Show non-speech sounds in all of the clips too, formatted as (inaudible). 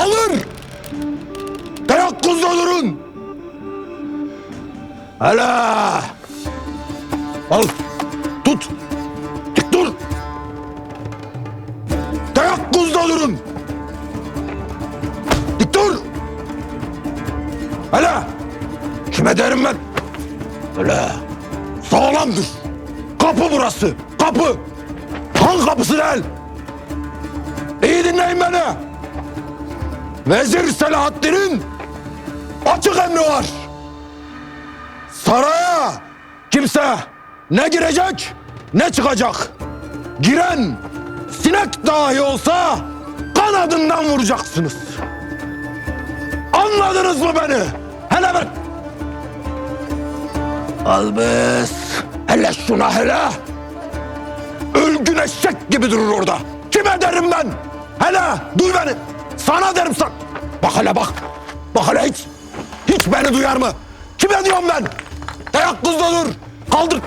Alır! Teyakkuzda durun! Hele! Al! Tut! Dik dur! Teyakkuzda durun! Dik dur! Hele! Kime derim ben? Hele! Sağlam dur! Kapı burası! Kapı! Han kapısı değil! İyi dinleyin beni! Vezir Selahaddin'in açık emri var. Saraya kimse ne girecek ne çıkacak. Giren sinek dahi olsa kanadından vuracaksınız. Anladınız mı beni? Hele ben. Albes. Hele şuna hele. Ölgün eşek gibi durur orada. Kime derim ben? Hele duy beni. Sana derim sen. Bak hele bak. Bak hele hiç. Hiç beni duyar mı? Kime diyorum ben? Teyakkuzda dur. Kaldır.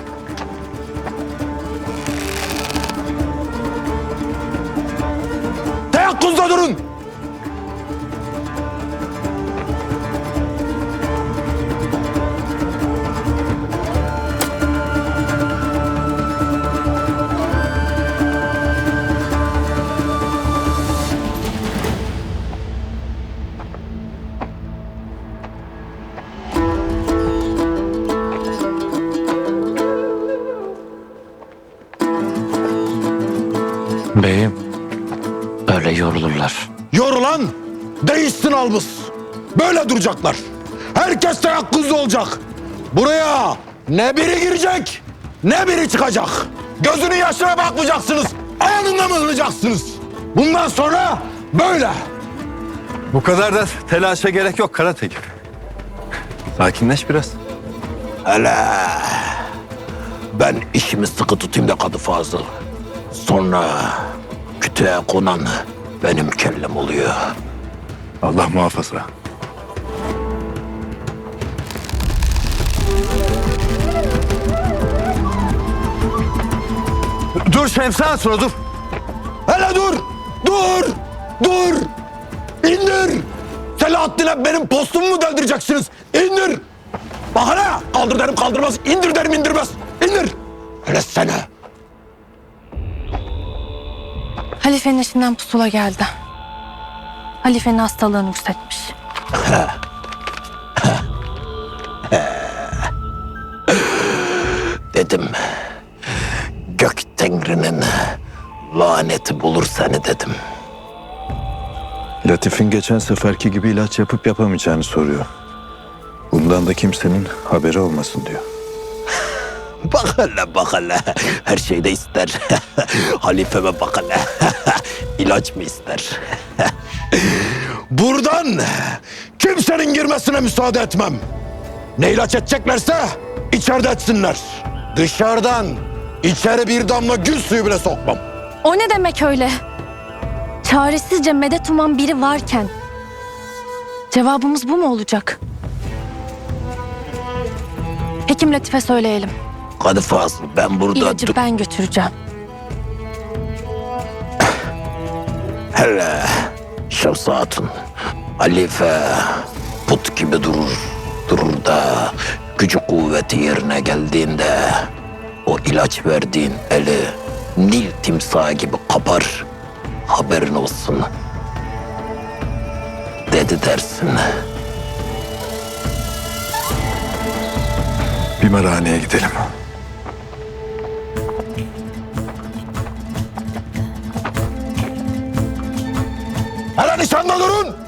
Beyim, öyle yorulurlar. Yorulan değişsin albus. Böyle duracaklar. Herkes teyakkuzda olacak. Buraya ne biri girecek ne biri çıkacak. Gözünün yaşına bakmayacaksınız. Anında mı ılacaksınız? Bundan sonra böyle. Bu kadar da telaşa gerek yok Karatekin. Sakinleş biraz. Hele ben işimi sıkı tutayım da kadı Fazıl. Sonra kütüğe konan benim kellem oluyor. Allah muhafaza. Dur Şemsi Hatun'a dur. Hele dur! Dur! Dur! İndir! Selahattin'e benim postumu mu deldireceksiniz? İndir! Bak hele! Kaldır derim kaldırmaz, indir derim indirmez. İndir! Hele sene! Halifenin işinden pusula geldi. Halifenin hastalığını yükseltmiş. (laughs) Dedim. Gök Tengri'nin laneti bulur seni dedim. Latif'in geçen seferki gibi ilaç yapıp yapamayacağını soruyor. Bundan da kimsenin haberi olmasın diyor. Bak hele bak hele. Her şeyde ister. (laughs) Halifeme bak hele. (laughs) İlaç mı ister? (laughs) Buradan kimsenin girmesine müsaade etmem. Ne ilaç edeceklerse içeride etsinler. Dışarıdan içeri bir damla gül suyu bile sokmam. O ne demek öyle? Çaresizce medet uman biri varken cevabımız bu mu olacak? Hekim Latife söyleyelim. Hadi Fazıl ben burada... İlacı ben götüreceğim. (clears throat) Hele Şahsı Hatun, Halife put gibi durur. Durur da gücü kuvveti yerine geldiğinde o ilaç verdiğin eli Nil timsahı gibi kapar. Haberin olsun. Dedi dersin. Bir merhaneye gidelim. Hele nişanda durun. Alır.